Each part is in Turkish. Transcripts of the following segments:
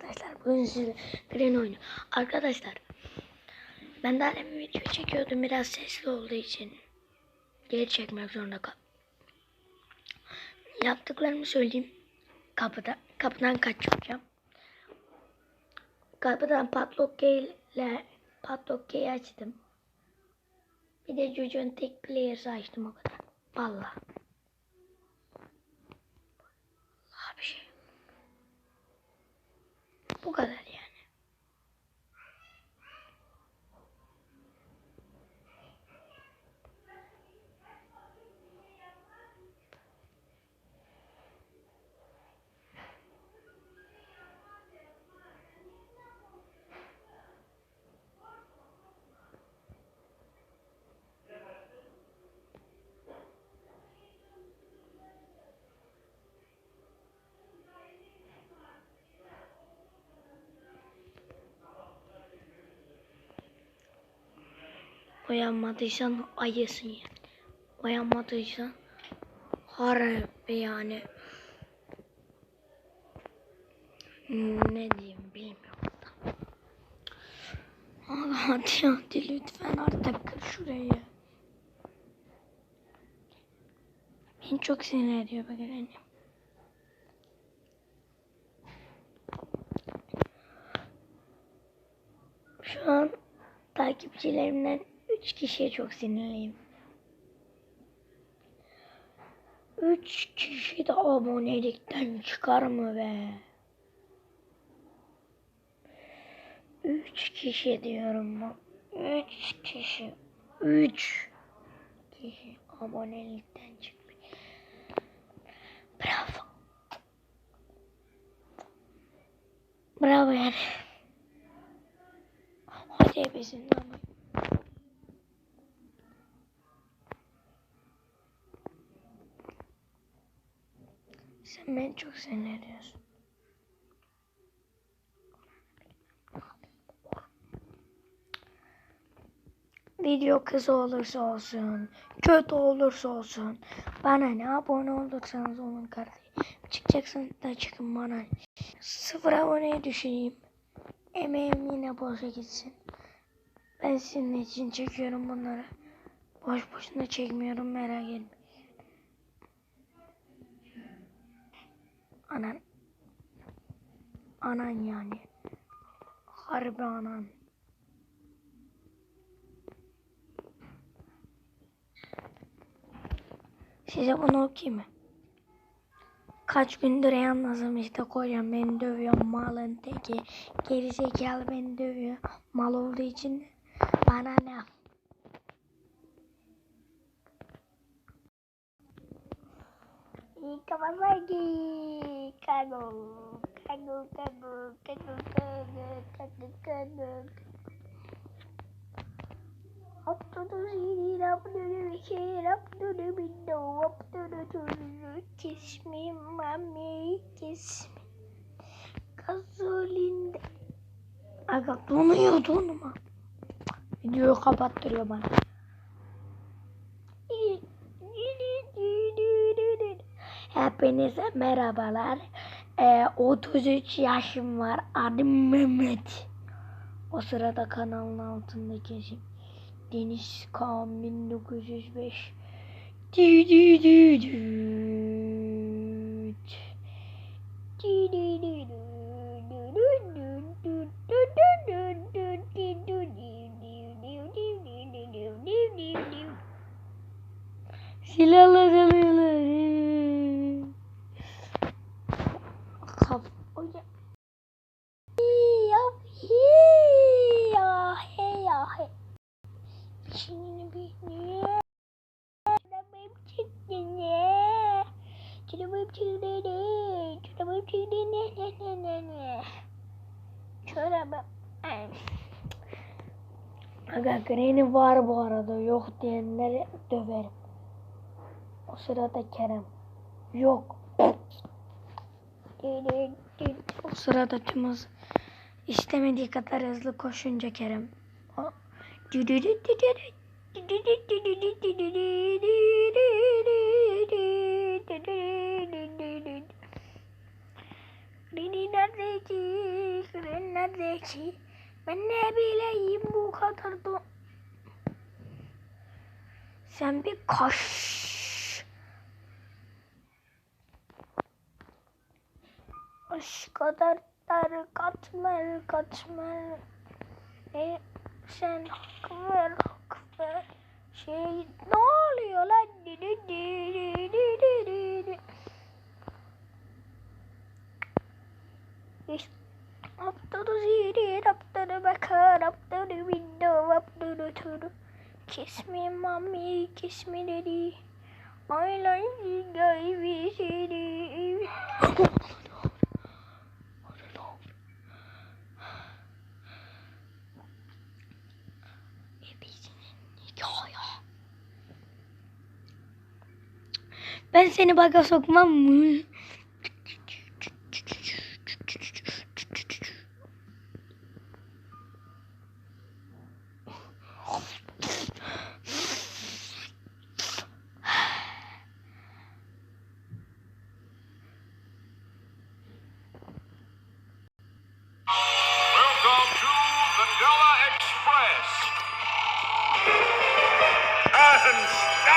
arkadaşlar. Bugün size Green oyunu. Arkadaşlar ben daha demin video çekiyordum biraz sesli olduğu için geri çekmek zorunda kal. Yaptıklarımı söyleyeyim. Kapıda kapıdan kaçacağım. Kapıdan padlock ile padlock açtım. Bir de çocuğun tek player'sı açtım o kadar. Vallahi 不可能 yani. Uyanmadıysan ayısın yani. Uyanmadıysan harbi yani. Ne diyeyim bilmiyorum hadi hadi lütfen artık kır şurayı. Beni çok sinir ediyor bak annem. Şu an takipçilerimden 3 kişiye çok sinirliyim. 3 kişi de abonelikten çıkar mı be? 3 kişi diyorum bak. 3 kişi. 3 kişi abonelikten çıkmış. Bravo. Bravo yani. Hadi hepsinden bak. Beni çok sinir ediyorsun. Video kısa olursa olsun, kötü olursa olsun, bana ne abone olursanız olun kardeşim. Çıkacaksın da çıkın bana. Sıfır aboneye düşeyim. Emeğim yine boşa gitsin. Ben senin için çekiyorum bunları. Boş boşuna çekmiyorum merak etme. Anan. Anan yani. Harbi anan. Size bunu okuyayım mı? Kaç gündür yalnızım işte kocam beni dövüyor malın teki. Gerizekalı beni dövüyor. Mal olduğu için bana ne? Kafama giy. Kanun. Kanun, kanun, kanun, kanun, kanun, kanun. Abdülü zihnin, abdülü şehir, abdülü bindu, abdülü türlü kesmi, mami kesmi. Gazolinde. Aga donuyor donuma. Videoyu kapattırıyor bana. Hepinize merhabalar. Ee, 33 yaşım var. Adım Mehmet. O sırada kanalın altındaki isim Deniz Kaan 1905. Dü dü dü dü. Dü dü dü dü. Dü ne? Çorabım. Aga Granny var bu arada yok diyenleri döverim. O sırada Kerem. Yok. O sırada tüm hız istemediği kadar hızlı koşunca Kerem. Dini nerede ki? Kren nerede ki? Ben ne bileyim bu kadar da... Sen bir kaş. Aşk kadar dar katmer katmer. E, sen hak ver hak ver. Şey ne oluyor lan? Di, di, di, di, di, di, di. İşte Up to the city, up to the back, up to the window, up to the the. Kiss me, mommy, kiss me, daddy. I like the ABCD. Ben seni baga sokmam mı?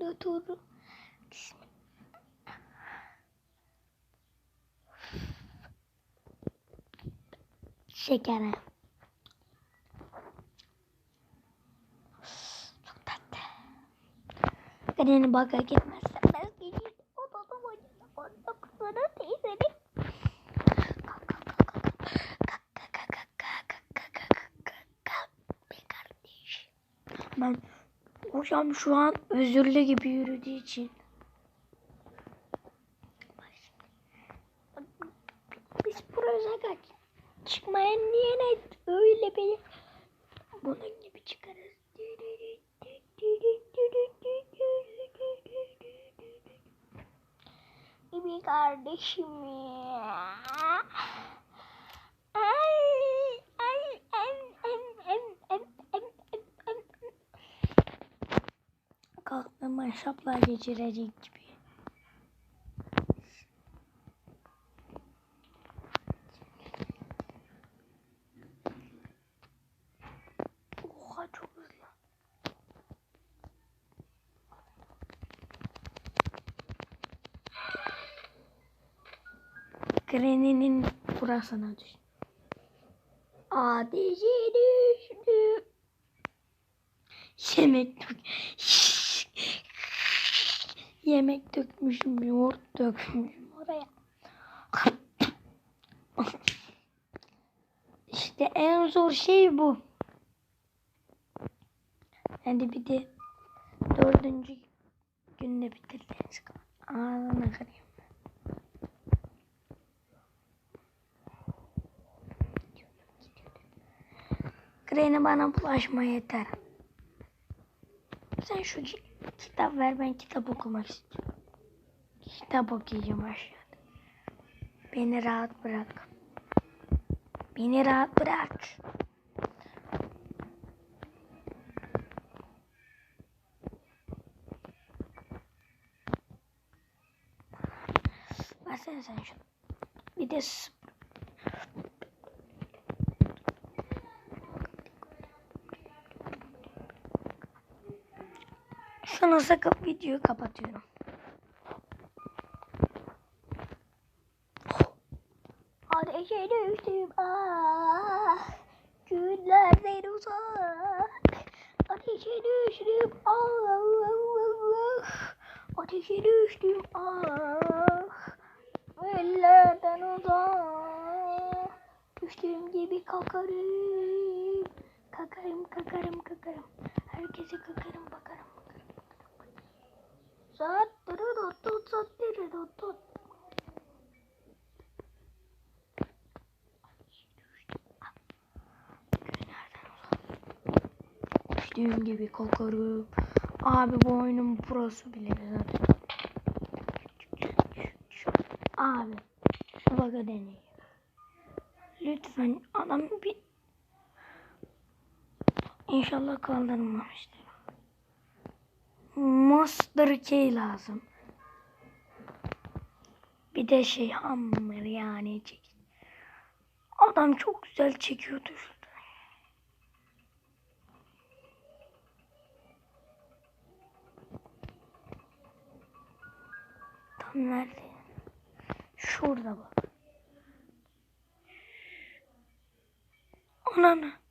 ötürü şekere. Çok tatlı. Kadının baka gitmez. Hocam şu an özürlü gibi yürüdüğü için. Biz proje kaç. Çıkmayan niye ne öyle beni bunun gibi çıkarız. Bir kardeşim ya. Ay, ay, ay, ay, ay, ay, ay, ay. Kalktığıma şapla geçirecek gibi. Oha çok hızlı. Granny'nin burasına düş. Ateşe düştü. Yemek. Yemek dökmüşüm, yoğurt dökmüşüm oraya. İşte en zor şey bu. Hadi bir de dördüncü günde bitirdiniz. Ağzına kırayım. Granny bana bulaşma yeter. Sen şu kitap ver ben kitap okumak istiyorum. Kitap okuyacağım aşağıda. Beni rahat bırak. Beni rahat bırak. Versene sen şunu. Bir de Şu an olsa videoyu kapatıyorum. Ateşini üstüm ah Günlerden uzak. Ateşini üstüm ah Ateşini üstüm ah. ah, ah. Ellerden ah, uzak. Düştüğüm gibi kalkarım Kakarım kakarım kakarım. Herkese kakarım bakarım. Saat dırırırt, saat dırırırt. Düştüğüm gibi kokarım. Abi bu oyunun prosu bile zaten. Abi şu baka deneyin. Lütfen adam bir İnşallah kaldırılmamıştır. Master Key lazım. Bir de şey hammer yani çek. Adam çok güzel çekiyordu şurada. Tam nerede? Şurada bak. Ananı.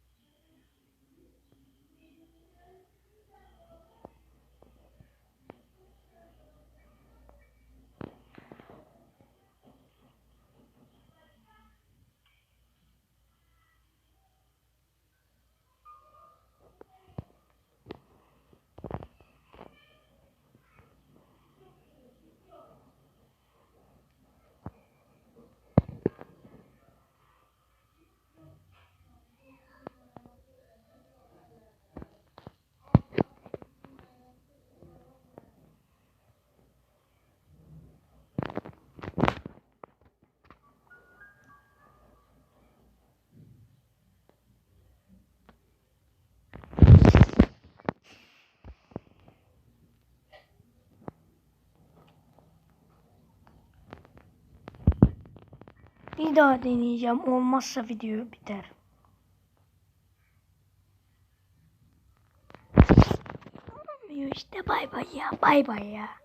Bir daha deneyeceğim. Olmazsa video biter. Olmuyor işte bay bay ya. Bay bay ya.